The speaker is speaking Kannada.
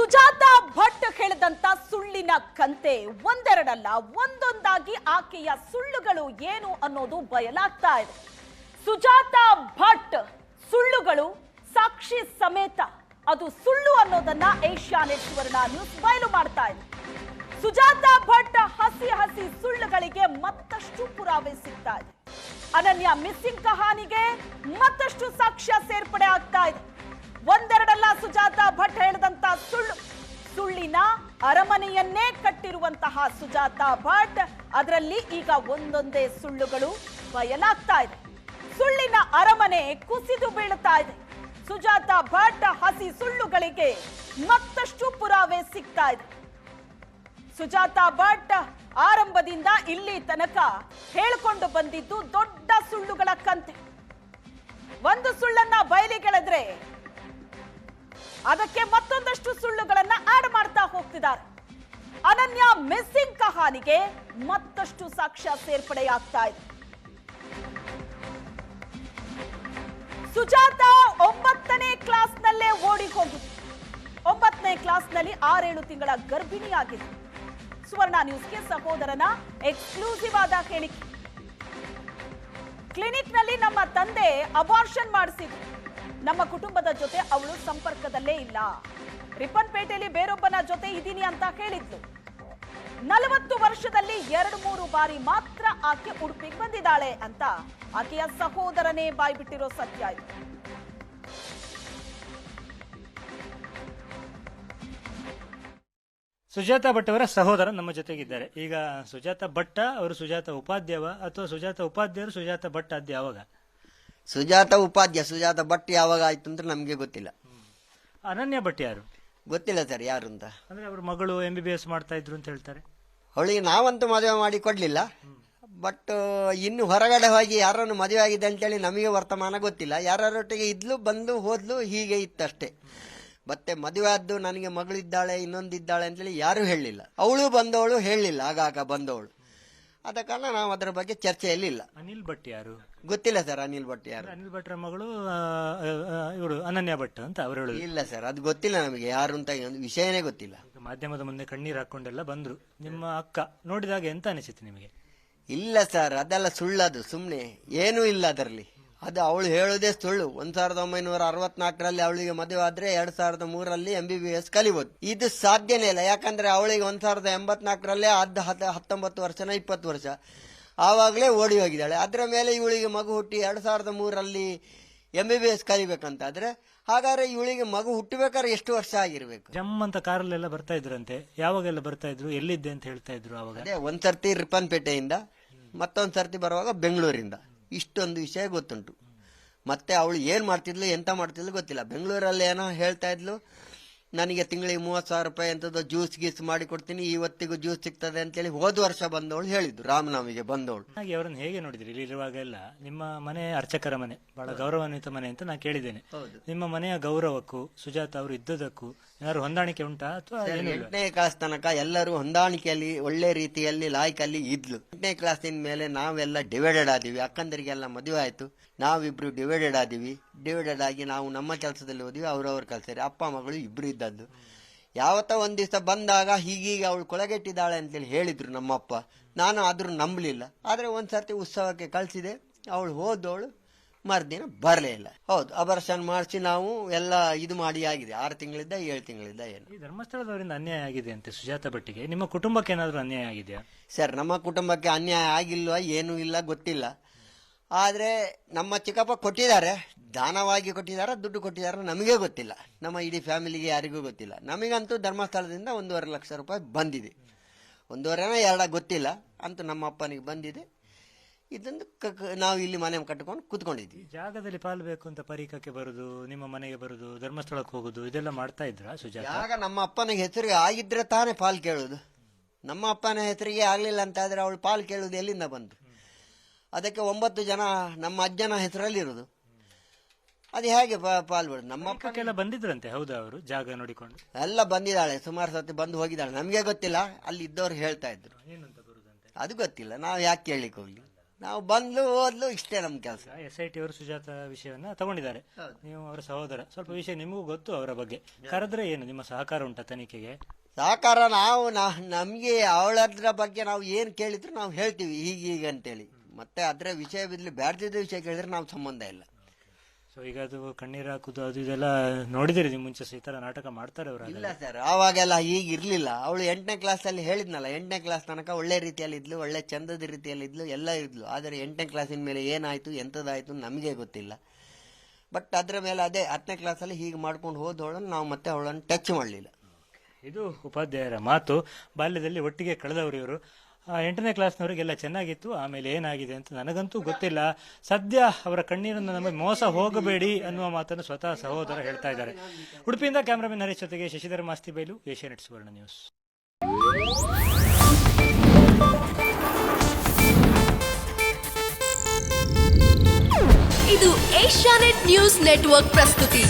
ಸುಜಾತ ಭಟ್ ಹೇಳಿದಂತ ಸುಳ್ಳಿನ ಕಂತೆ ಒಂದೆರಡಲ್ಲ, ಒಂದೊಂದಾಗಿ ಆಕೆಯ ಸುಳ್ಳುಗಳು ಏನು ಅನ್ನೋದು ಬಯಲಾಗ್ತಾ ಇದೆ. ಸುಜಾತ ಭಟ್ ಸುಳ್ಳುಗಳು ಸಾಕ್ಷಿ ಸಮೇತ, ಅದು ಸುಳ್ಳು ಅನ್ನೋದನ್ನ ಏಷ್ಯಾನೆಟ್ ಸುವರ್ಣ ನ್ಯೂಸ್ ಬಯಲು ಮಾಡ್ತಾ ಇದೆ. ಸುಜಾತ ಭಟ್ ಹಸಿ ಹಸಿ ಸುಳ್ಳುಗಳಿಗೆ ಮತ್ತಷ್ಟು ಪುರಾವೆ ಸಿಗ್ತಾ ಇದೆ. ಅನನ್ಯ ಮಿಸ್ಸಿಂಗ್ ಕಹಾನಿಗೆ ಮತ್ತಷ್ಟು ಸಾಕ್ಷ್ಯ ಸೇರ್ಪಡೆ ಆಗ್ತಾ ಇದೆ. ಒಂದೆರಡಲ್ಲ ಸುಜಾತ ಭಟ್ ಹೇಳಿದಂತ ಸುಳ್ಳು, ಸುಳ್ಳಿನ ಅರಮನೆಯನ್ನೇ ಕಟ್ಟಿರುವಂತಹ ಸುಜಾತ ಭಟ್. ಅದರಲ್ಲಿ ಈಗ ಒಂದೊಂದೇ ಸುಳ್ಳುಗಳು ಬಯಲಾಗ್ತಾ ಇದೆ. ಸುಳ್ಳಿನ ಅರಮನೆ ಕುಸಿದು ಬೀಳ್ತಾ ಇದೆ. ಸುಜಾತ ಭಟ್ ಹಸಿ ಸುಳ್ಳುಗಳಿಗೆ ಮತ್ತಷ್ಟು ಪುರಾವೆ ಸಿಗ್ತಾ ಇದೆ. ಸುಜಾತ ಭಟ್ ಆರಂಭದಿಂದ ಇಲ್ಲಿ ತನಕ ಹೇಳಿಕೊಂಡು ಬಂದಿದ್ದು ದೊಡ್ಡ ಸುಳ್ಳುಗಳ ಕಂತೆ. ಒಂದು ಸುಳ್ಳನ್ನ ಬಯಲಿಗೆಳೆದ್ರೆ ಅದಕ್ಕೆ ಮತ್ತೊಂದಷ್ಟು ಸುಳ್ಳುಗಳನ್ನ ಆಡ್ ಮಾಡ್ತಾ ಹೋಗ್ತಿದ್ದಾರೆ. ಅನನ್ಯ ಮಿಸ್ಸಿಂಗ್ ಕಹಾನಿಗೆ ಮತ್ತಷ್ಟು ಸಾಕ್ಷ್ಯ ಸೇರ್ಪಡೆಯಾಗ್ತಾ ಇದೆ. ಸುಜಾತ ಒಂಬತ್ತನೇ ಕ್ಲಾಸ್ನಲ್ಲೇ ಓಡಿ ಹೋಗಿತ್ತು ಒಂಬತ್ತನೇ ಕ್ಲಾಸ್ನಲ್ಲಿ ಆರೇಳು ತಿಂಗಳ ಗರ್ಭಿಣಿಯಾಗಿತ್ತು ಸುವರ್ಣ ನ್ಯೂಸ್ಗೆ ಸಹೋದರನ ಎಕ್ಸ್ಕ್ಲೂಸಿವ್ ಆದ ಹೇಳಿಕೆ. ಕ್ಲಿನಿಕ್ನಲ್ಲಿ ನಮ್ಮ ತಂದೆ ಅಬಾರ್ಷನ್ ಮಾಡಿಸಿದ್ರು. ನಮ್ಮ ಕುಟುಂಬದ ಜೊತೆ ಅವಳು ಸಂಪರ್ಕದಲ್ಲೇ ಇಲ್ಲ. ರಿಪ್ಪನ್ಪೇಟೆಯಲ್ಲಿ ಬೇರೊಬ್ಬನ ಜೊತೆ ಇದ್ದೀನಿ ಅಂತ ಹೇಳಿದ್ಲು ನಲವತ್ತು ವರ್ಷದಲ್ಲಿ ಎರಡು ಮೂರು ಬಾರಿ ಮಾತ್ರ ಆಕೆ ಉಡುಪಿಗೆ ಬಂದಿದ್ದಾಳೆ ಅಂತ ಆಕೆಯ ಸಹೋದರನೇ ಬಾಯ್ಬಿಟ್ಟಿರೋ ಸತ್ಯ ಇದು. ಸುಜಾತ ಭಟ್ ಅವರ ಸಹೋದರ ನಮ್ಮ ಜೊತೆಗಿದ್ದಾರೆ. ಈಗ ಸುಜಾತ ಭಟ್ಟ ಅವರು ಸುಜಾತ ಉಪಾಧ್ಯಾಯ ಅಥವಾ ಸುಜಾತ ಉಪಾಧ್ಯಾಯರು ಸುಜಾತ ಭಟ್ ಆದ್ಯ ಯಾವಾಗ? ಸುಜಾತ ಉಪಾಧ್ಯ ಸುಜಾತ ಭಟ್ ಯಾವಾಗ ಆಯ್ತು ಅಂತ ನಮಗೆ ಗೊತ್ತಿಲ್ಲ. ಅನನ್ಯ ಭಟ್ ಯಾರು? ಗೊತ್ತಿಲ್ಲ ಸರ್ ಯಾರು ಅಂತ. ಅಂದ್ರೆ ಅವ್ರ ಮಗಳು ಎಂ ಬಿ ಬಿ ಎಸ್ ಮಾಡ್ತಾ ಇದ್ರು ಅಂತ ಹೇಳ್ತಾರೆ. ಅವಳಿಗೆ ನಾವಂತೂ ಮದುವೆ ಮಾಡಿ ಕೊಡ್ಲಿಲ್ಲ. ಬಟ್ ಇನ್ನು ಹೊರಗಡೆ ಹೋಗಿ ಯಾರನ್ನು ಮದುವೆ ಆಗಿದೆ ಅಂತೇಳಿ ನಮಗೆ ವರ್ತಮಾನ ಗೊತ್ತಿಲ್ಲ. ಯಾರೊಟ್ಟಿಗೆ ಇದ್ಲು ಬಂದು ಹೋದ್ಲು ಹೀಗೆ ಇತ್ತಷ್ಟೇ. ಮತ್ತೆ ಮದುವೆ ಆದ್ದು ನನಗೆ ಮಗಳಿದ್ದಾಳೆ ಇನ್ನೊಂದಿದ್ದಾಳೆ ಅಂತೇಳಿ ಯಾರೂ ಹೇಳಲಿಲ್ಲ ಅವಳು ಬಂದವಳು ಹೇಳಲಿಲ್ಲ ಆಗಾಗ ಬಂದವಳು. ಆದ ಕಾರಣ ನಾವು ಅದರ ಬಗ್ಗೆ ಚರ್ಚೆಯಲ್ಲಿ ಇಲ್ಲ. ಅನಿಲ್ ಭಟ್ ಯಾರು? ಗೊತ್ತಿಲ್ಲ ಸರ್ ಅನಿಲ್ ಭಟ್ ಯಾರು. ಅನಿಲ್ ಭಟ್ರ ಮಗಳು ಇವರು ಅನನ್ಯ ಭಟ್ ಅಂತ ಅವರು ಹೇಳುದು. ಇಲ್ಲ ಸರ್ ಅದು ಗೊತ್ತಿಲ್ಲ ನಮಗೆ ಯಾರು ಅಂತ ಒಂದು ವಿಷಯನೇ ಗೊತ್ತಿಲ್ಲ. ಮಾಧ್ಯಮದ ಮುಂದೆ ಕಣ್ಣೀರು ಹಾಕೊಂಡೆಲ್ಲ ಬಂದ್ರು. ನಿಮ್ಮ ಅಕ್ಕ ನೋಡಿದಾಗ ಎಂತ ಅನಿಸುತ್ತೆ ನಿಮಗೆ? ಇಲ್ಲ ಸರ್ ಅದೆಲ್ಲ ಸುಳ್ಳದು ಸುಮ್ಮನೆ ಏನೂ ಇಲ್ಲ ಅದರಲ್ಲಿ. ಅದು ಅವಳು ಹೇಳೋದೇ ಸುಳ್ಳು. ಒಂದ್ ಸಾವಿರದ ಒಂಬೈನೂರ ಅರವತ್ನಾಲ್ಕರಲ್ಲಿ ಅವಳಿಗೆ ಮದುವೆ ಆದ್ರೆ ಎರಡ್ ಸಾವಿರದ ಮೂರರಲ್ಲಿ ಎಂ ಬಿ ಬಿ ಎಸ್ ಕಲಿಬಹುದು ಇದು ಸಾಧ್ಯನೇ ಇಲ್ಲ. ಯಾಕಂದ್ರೆ ಅವಳಿಗೆ ಒಂದ್ ಸಾವಿರದ ಎಂಬತ್ನಾಲ್ಕರಲ್ಲೇ ಅದ್ ಹತ್ತ- ಹತ್ತೊಂಬತ್ತು ವರ್ಷನ ಇಪ್ಪತ್ತು ವರ್ಷ. ಆವಾಗಲೇ ಓಡಿ ಹೋಗಿದ್ದಾಳೆ. ಅದರ ಮೇಲೆ ಇವಳಿಗೆ ಮಗು ಹುಟ್ಟಿ ಎರಡ್ ಸಾವಿರದ ಮೂರಲ್ಲಿ ಎಂ ಬಿ ಬಿ ಎಸ್ ಕಲಿಬೇಕಂತಾದ್ರೆ ಹಾಗಾದ್ರೆ ಇವಳಿಗೆ ಮಗು ಹುಟ್ಟಬೇಕಾದ್ರೆ ಎಷ್ಟು ವರ್ಷ ಆಗಿರ್ಬೇಕು? ಜಮ್ ಅಂತ ಕಾರಲ್ಲೆಲ್ಲ ಬರ್ತಾ ಇದ್ರಂತೆ. ಯಾವಾಗೆಲ್ಲ ಬರ್ತಾ ಇದ್ರು ಎಲ್ಲಿದ್ದೆ ಅಂತ ಹೇಳ್ತಾ ಇದ್ರು ಅವಾಗ ಅದೇ ಒಂದ್ ಸರ್ತಿ ರಿಪ್ಪನ್ಪೇಟೆಯಿಂದ ಮತ್ತೊಂದ್ ಸರ್ತಿ ಬರುವಾಗ ಬೆಂಗಳೂರಿಂದ. ಇಷ್ಟೊಂದು ವಿಷಯ ಗೊತ್ತುಂಟು. ಮತ್ತೆ ಅವಳು ಏನ್ ಮಾಡ್ತಿದ್ಲು ಎಂತ ಮಾಡ್ತಿದ್ಲು ಗೊತ್ತಿಲ್ಲ. ಬೆಂಗಳೂರಲ್ಲಿ ಏನೋ ಹೇಳ್ತಾ ಇದ್ಲು ನನಗೆ ತಿಂಗಳಿಗೆ ಮೂವತ್ತು ಸಾವಿರ ರೂಪಾಯಿ ಅಂತದ್ದು ಜ್ಯೂಸ್ ಗೀಸ್ ಮಾಡಿ ಕೊಡ್ತೀನಿ ಇವತ್ತಿಗೂ ಜ್ಯೂಸ್ ಸಿಗ್ತದೆ ಅಂತೇಳಿ ಹೋದ ವರ್ಷ ಬಂದವಳು ಹೇಳಿದ್ರು ರಾಮನವಮಿಗೆ ಬಂದವಳು. ಹಾಗೆ ಅವರನ್ನು ಹೇಗೆ ನೋಡಿದ್ರಿ? ಇಲ್ಲಿ ಇರುವಾಗೆಲ್ಲ ನಿಮ್ಮ ಮನೆ ಅರ್ಚಕರ ಮನೆ ಬಹಳ ಗೌರವಾನ್ವಿತ ಮನೆ ಅಂತ ನಾನು ಕೇಳಿದ್ದೇನೆ. ನಿಮ್ಮ ಮನೆಯ ಗೌರವಕ್ಕೂ ಸುಜಾತ ಅವರು ಇದ್ದದಕ್ಕೂ ಏನಾದ್ರು ಹೊಂದಾಣಿಕೆ ಉಂಟಾ ಅಥವಾ ಎಂಟನೇ ಕ್ಲಾಸ್ ತನಕ ಎಲ್ಲರೂ ಹೊಂದಾಣಿಕೆಯಲ್ಲಿ ಒಳ್ಳೆ ರೀತಿಯಲ್ಲಿ ಲಾಯ್ಕಲ್ಲಿ ಇದ್ಲು. ಎಂಟನೇ ಕ್ಲಾಸಿನ ಮೇಲೆ ನಾವೆಲ್ಲ ಡಿವೈಡೆಡ್ ಆದಿವಿ. ಅಕ್ಕಂದರಿಗೆಲ್ಲ ಮದುವೆ ಆಯ್ತು. ನಾವಿಬ್ರು ಡಿವೈಡೆಡ್ ಆದಿವಿ. ಡಿವೈಡೆಡ್ ಆಗಿ ನಾವು ನಮ್ಮ ಕೆಲಸದಲ್ಲಿ ಹೋದ್ವಿ ಅವ್ರವ್ರ ಕೆಲಸ ಅಪ್ಪ ಮಗಳು ಇಬ್ಬರು ಇದ್ದದ್ದು. ಯಾವತ್ತ ಒಂದ್ ದಿವಸ ಬಂದಾಗ ಹೀಗೀಗೆ ಅವಳು ಕೊಳಗೆಟ್ಟಿದ್ದಾಳೆ ಅಂತೇಳಿ ಹೇಳಿದ್ರು ನಮ್ಮಪ್ಪ. ನಾನು ಆದರೂ ನಂಬಲಿಲ್ಲ. ಆದ್ರೆ ಒಂದ್ಸರ್ತಿ ಉತ್ಸವಕ್ಕೆ ಕಳ್ಸಿದೆ. ಅವಳು ಹೋದವಳು ಮರುದಿನ ಬರಲೇ ಇಲ್ಲ. ಹೌದು ಅಬರ್ಷನ್ ಮಾಡಿಸಿ ನಾವು ಎಲ್ಲ ಇದು ಮಾಡಿ ಆಗಿದೆ. ಆರು ತಿಂಗಳಿದ್ದ ಏಳು ತಿಂಗಳಿದ್ದ ಏನು. ಈ ಧರ್ಮಸ್ಥಳದವರಿಂದ ಅನ್ಯಾಯ ಆಗಿದೆ ಅಂತೆ ಸುಜಾತ ಭಟ್ಟಿಗೆ. ನಿಮ್ಮ ಕುಟುಂಬಕ್ಕೆ ಏನಾದರೂ ಅನ್ಯಾಯ ಆಗಿದೆಯಾ? ಸರ್ ನಮ್ಮ ಕುಟುಂಬಕ್ಕೆ ಅನ್ಯಾಯ ಆಗಿಲ್ವಾ ಏನೂ ಇಲ್ಲ ಗೊತ್ತಿಲ್ಲ. ಆದರೆ ನಮ್ಮ ಚಿಕ್ಕಪ್ಪ ಕೊಟ್ಟಿದ್ದಾರೆ ದಾನವಾಗಿ ಕೊಟ್ಟಿದ್ದಾರೆ ದುಡ್ಡು ಕೊಟ್ಟಿದ್ದಾರೆ ನಮಗೆ ಗೊತ್ತಿಲ್ಲ. ನಮ್ಮ ಇಡೀ ಫ್ಯಾಮಿಲಿಗೆ ಯಾರಿಗೂ ಗೊತ್ತಿಲ್ಲ. ನಮಗಂತೂ ಧರ್ಮಸ್ಥಳದಿಂದ ಒಂದೂವರೆ ಲಕ್ಷ ರೂಪಾಯಿ ಬಂದಿದೆ. ಒಂದೂವರೆನ ಎರಡ ಗೊತ್ತಿಲ್ಲ ಅಂತೂ ನಮ್ಮ ಅಪ್ಪನಿಗೆ ಬಂದಿದೆ. ಇದೊಂದು ನಾವು ಇಲ್ಲಿ ಮನೆ ಕಟ್ಕೊಂಡು ಕೂತ್ಕೊಂಡಿದ್ವಿ. ಜಾಗದಲ್ಲಿ ಪಾಲ್ಬೇಕು ಅಂತ ಪರೀಕಕ್ಕೆ ಬರುದು ನಿಮ್ಮ ಮನೆಗೆ ಬರುದು ಧರ್ಮಸ್ಥಳಕ್ಕೆ ಹೋಗುದು ಇದೆಲ್ಲ ಮಾಡ್ತಾ ಇದ್ರ ಸುಜಾತ? ಆಗ ನಮ್ಮ ಅಪ್ಪನ ಹೆಸರಿಗೆ ಆಗಿದ್ರೆ ತಾನೇ ಪಾಲ್ ಕೇಳೋದು. ನಮ್ಮ ಅಪ್ಪನ ಹೆಸರಿಗೆ ಆಗ್ಲಿಲ್ಲ ಅಂತ ಆದ್ರೆ ಅವಳು ಪಾಲ್ ಕೇಳೋದು ಎಲ್ಲಿಂದ ಬಂತು? ಅದಕ್ಕೆ ಒಂಬತ್ತು ಜನ ನಮ್ಮ ಅಜ್ಜನ ಹೆಸರಲ್ಲಿ ಇರೋದು ಅದು ಹೇಗೆ ಪಾ- ಪಾಲ್ ಬಿಡೋದು ನಮ್ಮ ಅಪ್ಪಕ್ಕೆಲ್ಲ ಬಂದಿದ್ರಂತೆ ಹೌದು ಅವರು ಜಾಗ ನೋಡಿಕೊಂಡು. ಎಲ್ಲ ಬಂದಿದ್ದಾಳೆ ಸುಮಾರು ಸತಿ ಬಂದು ಹೋಗಿದ್ದಾಳೆ. ನಮಗೆ ಗೊತ್ತಿಲ್ಲ ಅಲ್ಲಿ ಇದ್ದವ್ರು ಹೇಳ್ತಾ ಇದ್ರು. ಅದು ಗೊತ್ತಿಲ್ಲ ನಾವು ಯಾಕೆ ಕೇಳಲಿಕ್ಕೆ ಹೋಗ್ಲಿ ನಾವು ಬಂದ್ಲು ಓದ್ಲು ಇಷ್ಟೇ ನಮ್ಮ ಕೆಲಸ. ಎಸ್ ಐ ಟಿ ಅವರು ಸುಜಾತ ವಿಷಯವನ್ನ ತಗೊಂಡಿದ್ದಾರೆ. ನೀವು ಅವರ ಸಹೋದರ ಸ್ವಲ್ಪ ವಿಷಯ ನಿಮಗೂ ಗೊತ್ತು ಅವರ ಬಗ್ಗೆ. ಕರೆದ್ರೆ ಏನು ನಿಮ್ಮ ಸಹಕಾರ ಉಂಟಾ ತನಿಖೆಗೆ? ಸಹಕಾರ ನಾವು ನಮಗೆ ಅವಳದ್ರ ಬಗ್ಗೆ ನಾವು ಏನು ಕೇಳಿದ್ರು ನಾವು ಹೇಳ್ತೀವಿ ಹೀಗೀಗ ಹೀಗೆ ಅಂತೇಳಿ. ಮತ್ತೆ ಅದರ ವಿಷಯ ಬಿದ್ಲಿ ಬ್ಯಾಡ್ದಿದ್ದ ವಿಷಯ ಕೇಳಿದ್ರೆ ನಾವು ಸಂಬಂಧ ಇಲ್ಲ. ಸೊ ಈಗ ಅದು ಕಣ್ಣೀರ್ ಹಾಕುದು ಅದು ಇದೆಲ್ಲ ನೋಡಿದಿರಿ ನೀವು ಮುಂಚೆ ಈ ತರ ನಾಟಕ ಮಾಡ್ತಾರೆ ಅವರು ಇಲ್ಲ ಸರ್ ಆವಾಗೆಲ್ಲ ಈಗ ಇರ್ಲಿಲ್ಲ. ಅವಳು ಎಂಟನೇ ಕ್ಲಾಸಲ್ಲಿ ಹೇಳಿದ್ನಲ್ಲ ಎಂಟನೇ ಕ್ಲಾಸ್ ತನಕ ಒಳ್ಳೆ ರೀತಿಯಲ್ಲಿ ಇದ್ಲು ಒಳ್ಳೆ ಚಂದದ ರೀತಿಯಲ್ಲಿ ಇದ್ಲು ಎಲ್ಲ ಇದ್ಲು. ಆದರೆ ಎಂಟನೇ ಕ್ಲಾಸಿನ ಮೇಲೆ ಏನಾಯ್ತು ಎಂಥದ್ದಾಯ್ತು ನಮಗೆ ಗೊತ್ತಿಲ್ಲ. ಬಟ್ ಅದರ ಮೇಲೆ ಅದೇ ಹತ್ತನೇ ಕ್ಲಾಸಲ್ಲಿ ಹೀಗೆ ಮಾಡ್ಕೊಂಡು ಹೋದವಳನ್ನು ನಾವು ಮತ್ತೆ ಅವಳನ್ನು ಟಚ್ ಮಾಡಲಿಲ್ಲ. ಇದು ಉಪಾಧ್ಯಾಯರ ಮಾತು. ಬಾಲ್ಯದಲ್ಲಿ ಒಟ್ಟಿಗೆ ಕಳೆದವರು ಇವರು. ಎಂಟನೇ ಕ್ಲಾಸ್ನವರಿಗೆಲ್ಲ ಚೆನ್ನಾಗಿತ್ತು, ಆಮೇಲೆ ಏನಾಗಿದೆ ಅಂತ ನನಗಂತೂ ಗೊತ್ತಿಲ್ಲ. ಸದ್ಯ ಅವರ ಕಣ್ಣೀರನ್ನು ನಮಗೆ ಮೋಸ ಹೋಗಬೇಡಿ ಅನ್ನುವ ಮಾತನ್ನು ಸ್ವತಃ ಸಹೋದರ ಹೇಳ್ತಾ ಇದ್ದಾರೆ. ಉಡುಪಿಯಿಂದ ಕ್ಯಾಮರಾಮನ್ ಹರೀಶ್ ಜೊತೆಗೆ ಶಶಿಧರ ಮಾಸ್ತಿ ಬೈಲು ಏಷ್ಯಾನೆಟ್ ಸುವರ್ಣ ನ್ಯೂಸ್. ಇದು ಏಷ್ಯಾನೆಟ್ ನ್ಯೂಸ್ ನೆಟ್ವರ್ಕ್ ಪ್ರಸ್ತುತಿ.